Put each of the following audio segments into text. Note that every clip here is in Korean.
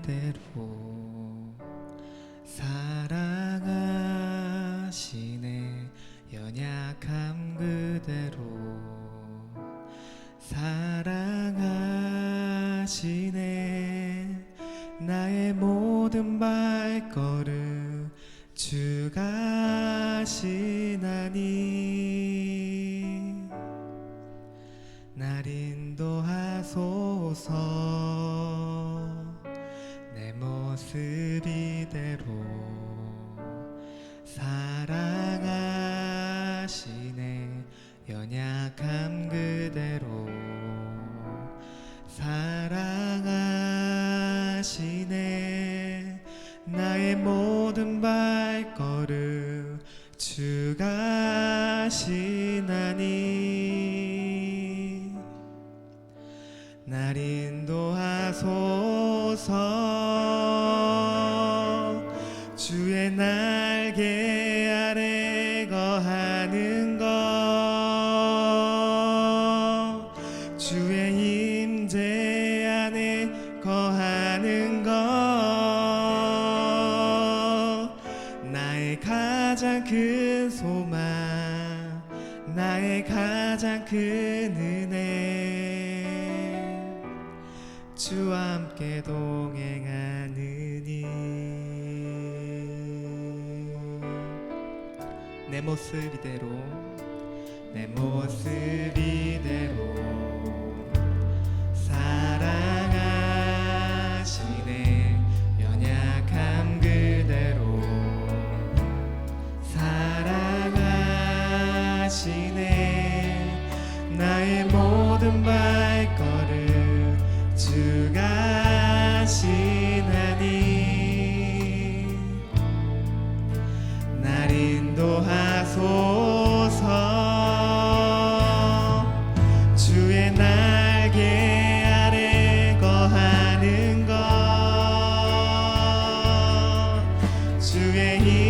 그대로 사랑하시네. 연약함 그대로 사랑하시네. 나의 모든 발걸음 주가시네 네. 은혜 주와 함께 동행하느니. 내 모습 이대로 내 모습 이대로. 발걸음 주가 시나니 날 인도하소서. 주의 날개 아래 거하는 것. 주의 힘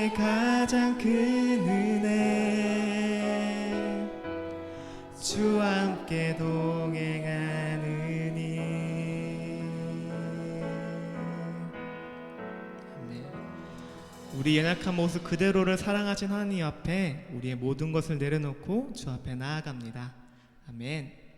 나의 가장 큰 은혜 주와 함께 동행하느니 우리 연약한 모습 그대로를 사랑하신 하나님 앞에 우리의 모든 것을 내려놓고 주 앞에 나아갑니다. 아멘.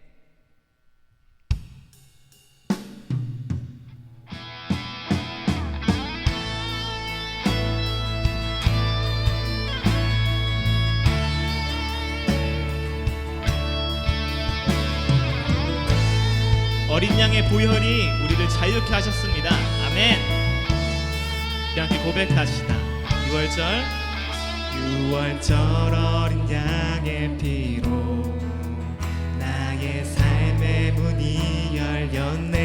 어린 양의 보혈이 우리를 자유케 하셨습니다. 아멘. 함께 고백합시다. 6월절 6월절 어린 양의 피로 나의 삶의 문이 열렸네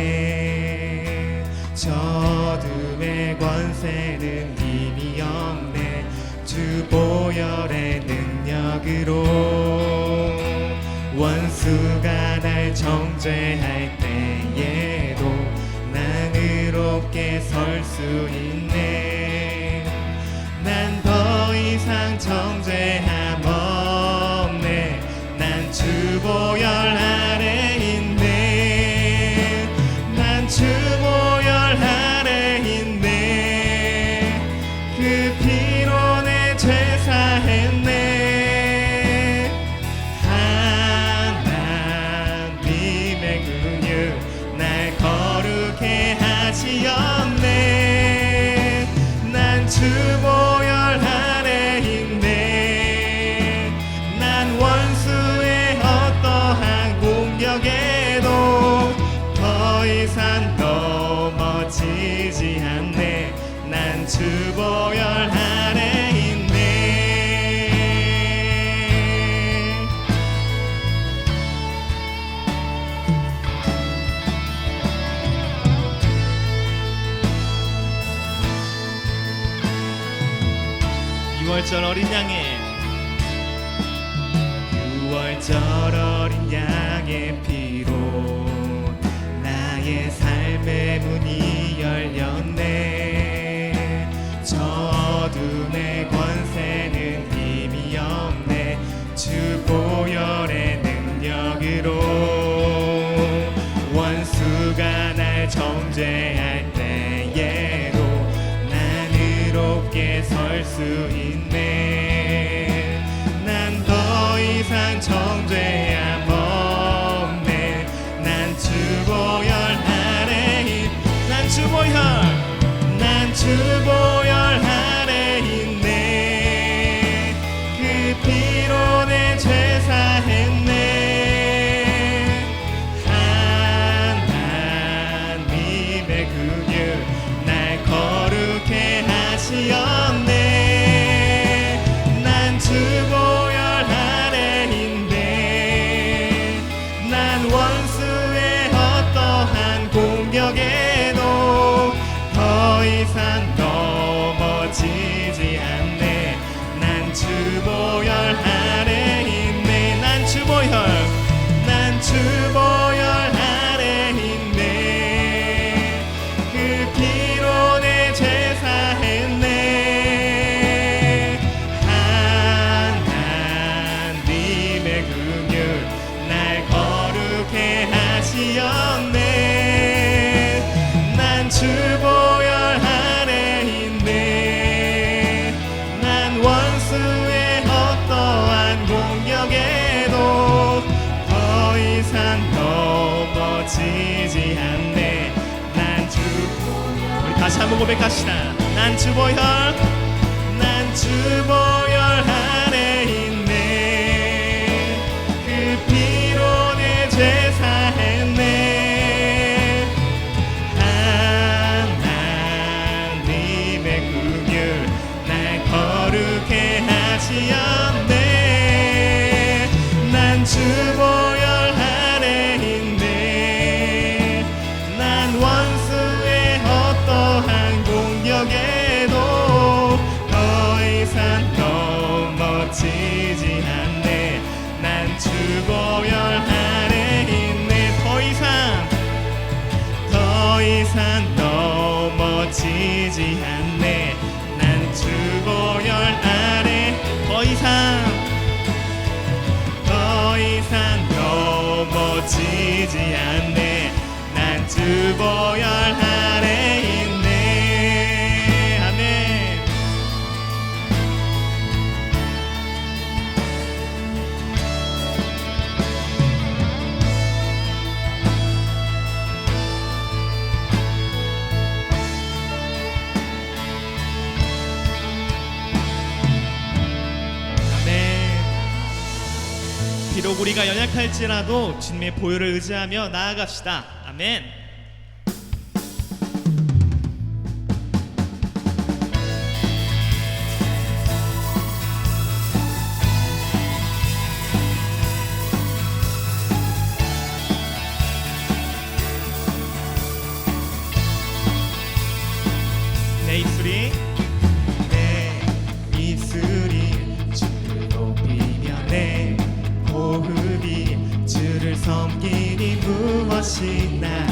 저둠의 권세는 힘이 없네 주 보혈의 능력으로 예수가 날 정죄할 때에도 난 의롭게 설 수 있네. 난 더 이상 정죄함 없네. 난 주보혈 지었네 난 주보 어린 양이에요. to. 고백합시다. 난 주보혈, 난 주보혈. 할지라도 주님의 보혈을 의지하며 나아갑시다. 아멘. 내 입술이 섬길이 무엇이나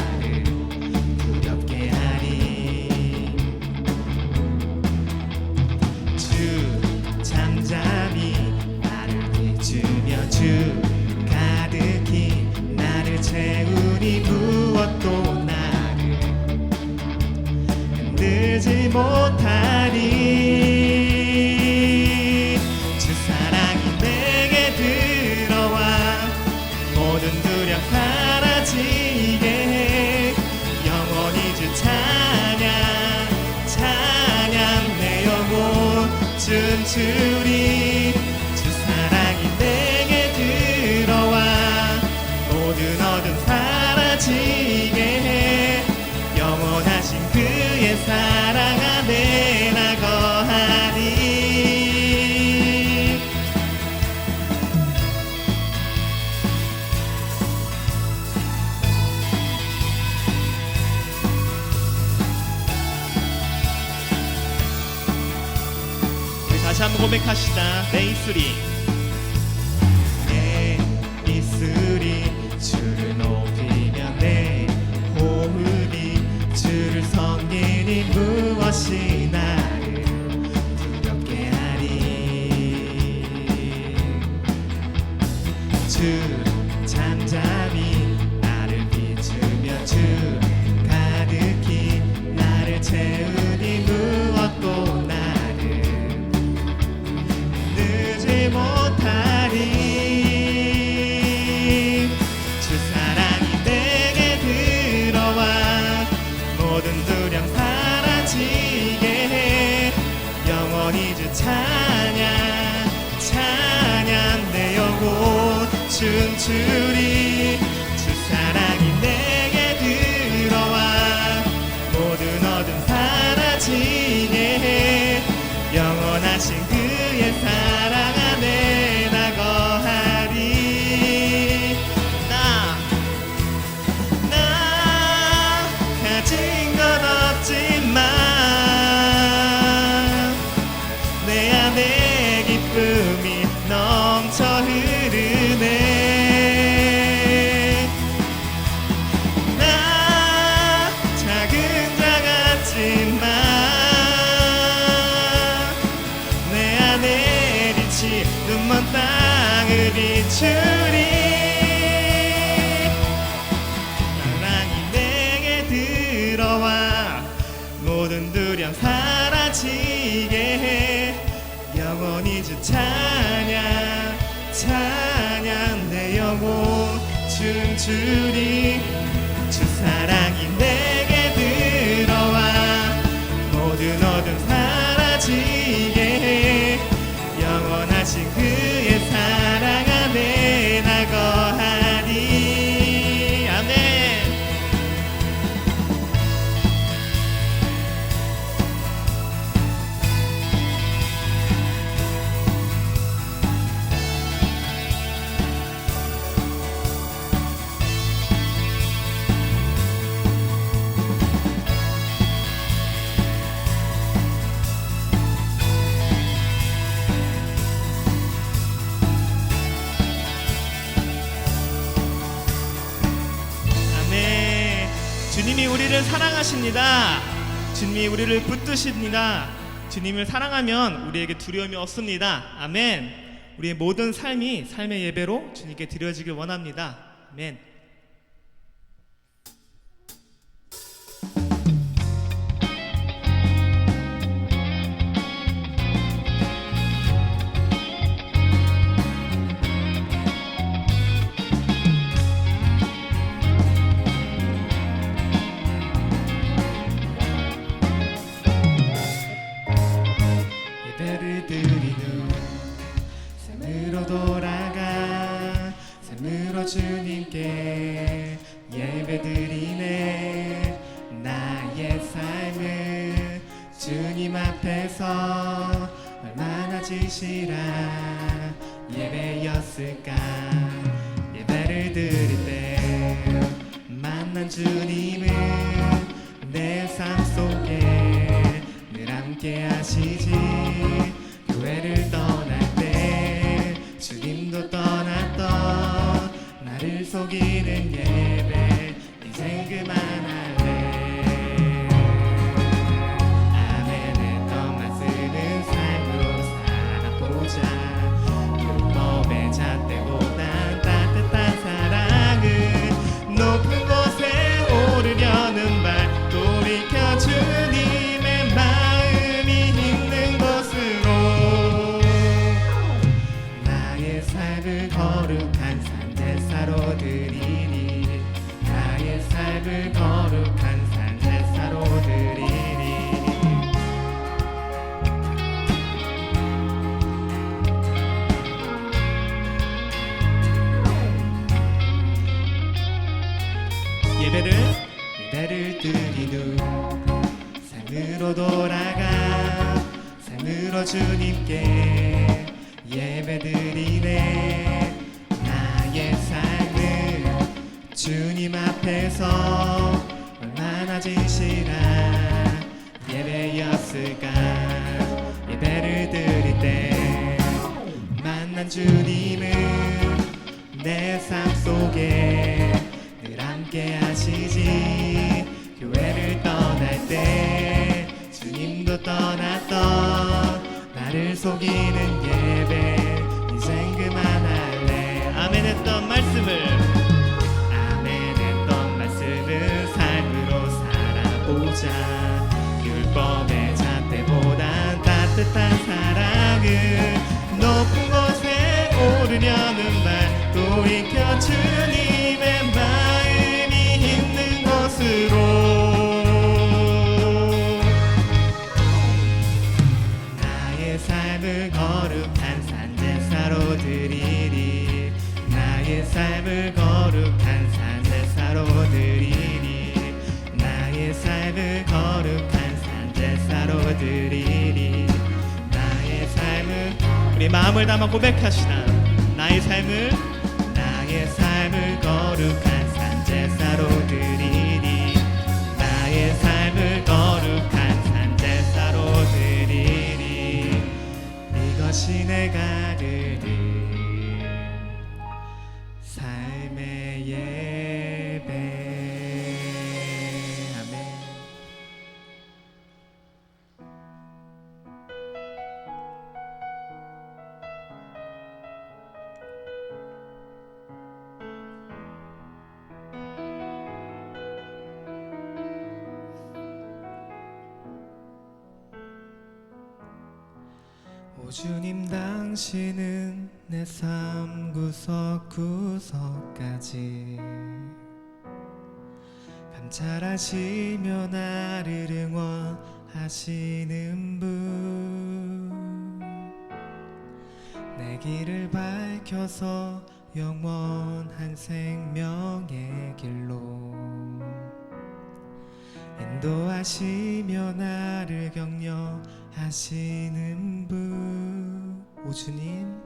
승천이 Santander. 주님 주 사랑이 내게 들어와 모든 어둠 사라지게 영원하신 그 뜻입니다. 주님을 사랑하면 우리에게 두려움이 없습니다. 아멘. 우리의 모든 삶이 삶의 예배로 주님께 드려지길 원합니다. 아멘. 함께 하시지. 교회를 떠날 때 주님도 떠났던 나를 속이는 예배. 이젠 그만 예배를 예배를 드린 후 삶으로 돌아가 삶으로 주님께 예배드리네. 나의 삶은 주님 앞에서 얼마나 진실한 예배였을까? 예배를 드릴 때 만난 주님은 내 삶 속에 늘 함께 하시지. 교회를 떠날 때 주님도 떠났던 나를 속이는 예배. 이젠 그만할래. 아멘 했던 말씀을. 아멘 했던 말씀을 삶으로 살아보자. 율법의 잣대보단 따뜻한 사랑은 높은 곳에 오르려는 말 돌이켜 주님 드리리 나의 삶을 우리 마음을 담아 고백합시다. 나의 삶을 나의 삶을 거룩한 산 제사로 드리리 나의 삶을 거룩한 산 제사로 드리리 이것이 내가 드릴 구석구석까지. 감찰하시며 나를 응원하시는 분 내 길을 밝혀서 영원한 생명의 길로. 인도하시며 나를 격려하시는 분. 오주님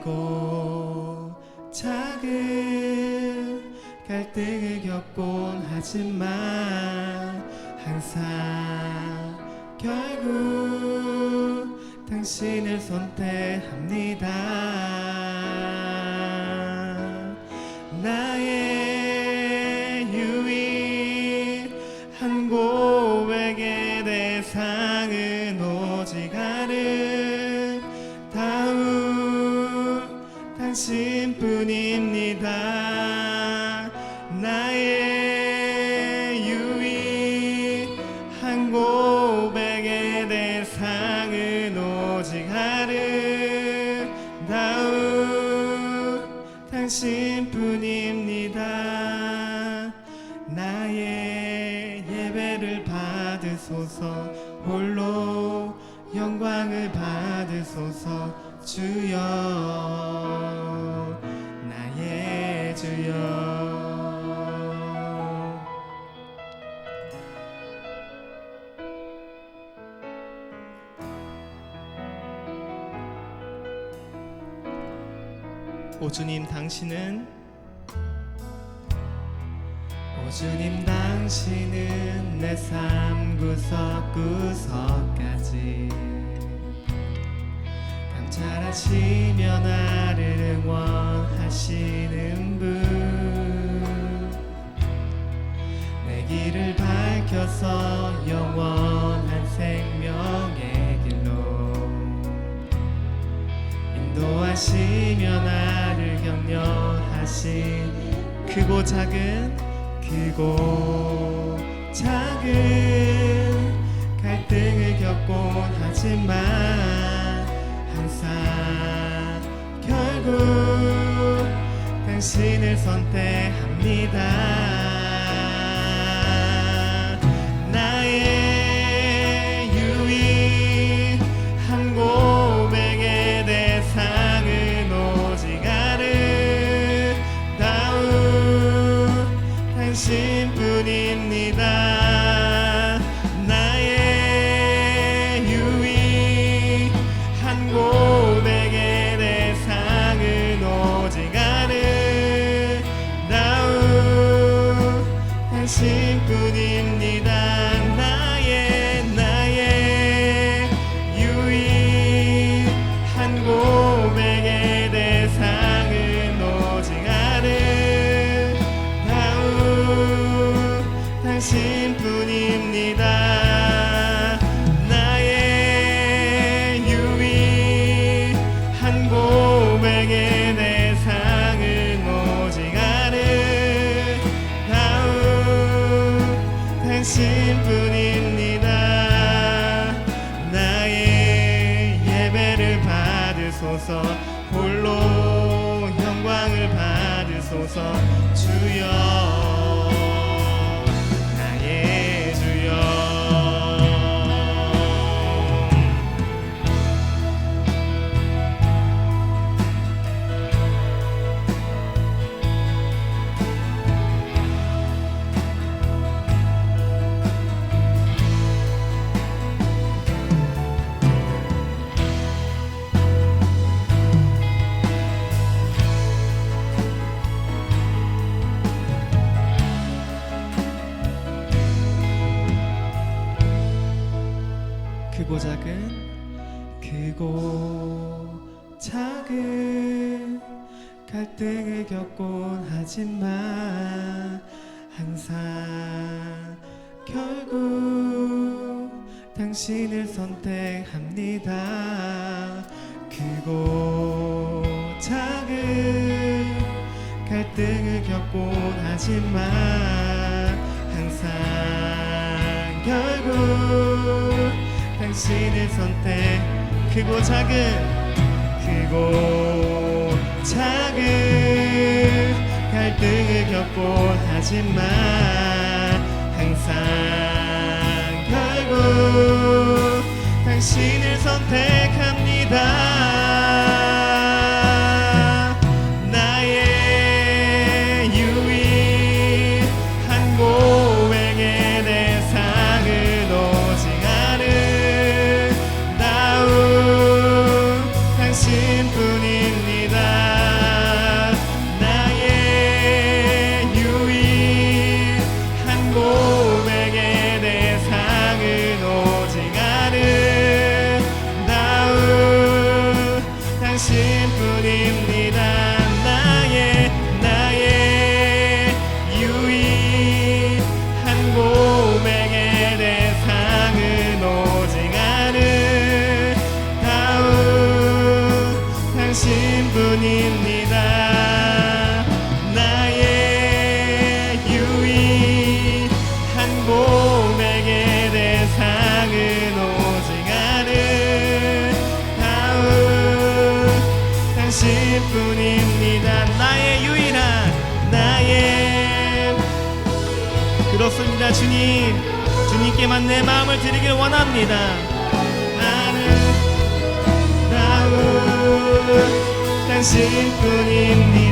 크고 작은 갈등을 겪곤 하지만 항상 결국 당신을 선택합니다. 받으소서 주여. 나의 주여. 오 주님 당신은? 오 주님 당신은 내 삶 구석구석까지 감찰하시며 나를 응원하시는 분 내 길을 밝혀서 영원한 생명의 길로. 인도하시며 나를 격려하신 크고 작은 크고 작은 갈등을 겪곤 하지만 항상 결국 당신을 선택합니다 당신을 선택합니다. 크고 작은 갈등을 겪곤 하지만 항상 결국 당신을 선택 크고 작은 크고 작은 갈등을 겪곤 하지만 항상 당신을 선택 하나님께만 내 마음을 드리길 원합니다. 나는 나는 당신뿐입니다.